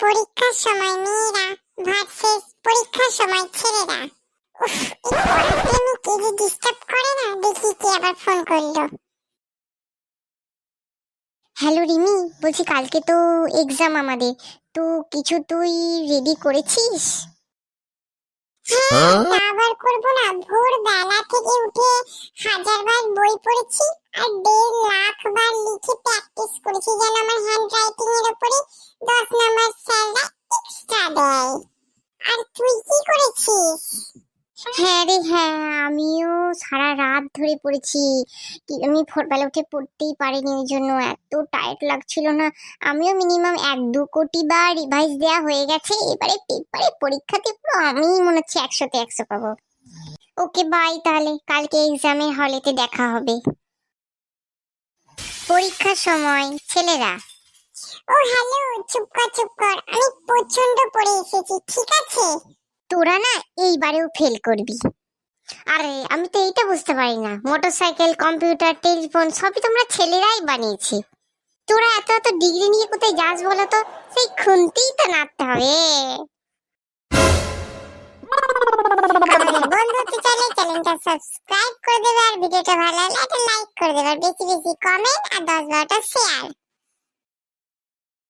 পরীক্ষার সময় মেয়েরা ভার্সেস পরীক্ষার সময় ছেলেরা। উফ এই পড়াপ্রেমী কে যে ডিস্টার্ব করে না দেখি কে আবার ফোন করল। হ্যালো রিমি বলছি কালকে তো এক্সাম আমাদের। তো কিছু তুই রেডি করেছিস? হ্যাঁ তা আবার করব না। ভোর বেলা থেকে উঠে হাজার বার বই পড়েছি আর দেড় আমার হ্যান্ড রাইটিং এর উপরে দশ স্যাররা এক্সট্রা দেয়। আর তুই কি করেছিস? হ্যাঁ রে হ্যাঁ আমিও সারা রাত ধরে পড়েছি। আমি উঠে পড়তেই পারিনি ওই জন্য, এত টায়ার্ড লাগছিল না। আমিও মিনিমাম এক দু কোটি বার রিভাইজ দেওয়া হয়ে গেছে, এবারে পেপারে পরীক্ষাতে পুরো আমিই মনে হচ্ছে একশোতে একশো পাবো। ওকে বাই তাহলে, কালকে এক্সামের হলেতে দেখা হবে। পরীক্ষার সময়, ছেলেরা। ও হ্যালো চুপ কর চুপ কর। আমি প্রচণ্ড পড়ে এসেছি, ঠিক আছে? তোরা না এইবারেও ফেল করবি। আরে, আমি তো এইটা বুঝতে পারি না। মোটরসাইকেল কম্পিউটার টেলিফোন সবই তোমরা ছেলেরাই বানিয়েছে। তোরা এত এত ডিগ্রি নিয়ে কোথায় যাস বলো তো? সেই খুনতেই তো নাড়তে হবে। বন্ধু হতে চাইলে চ্যানেলটা সাবস্ক্রাইব করে দেবে আর ভিডিওটা ভালো লাগলে একটা লাইক করে দেবে আর বেশি বেশি কমেন্ট আর দশ বারোটা শেয়ার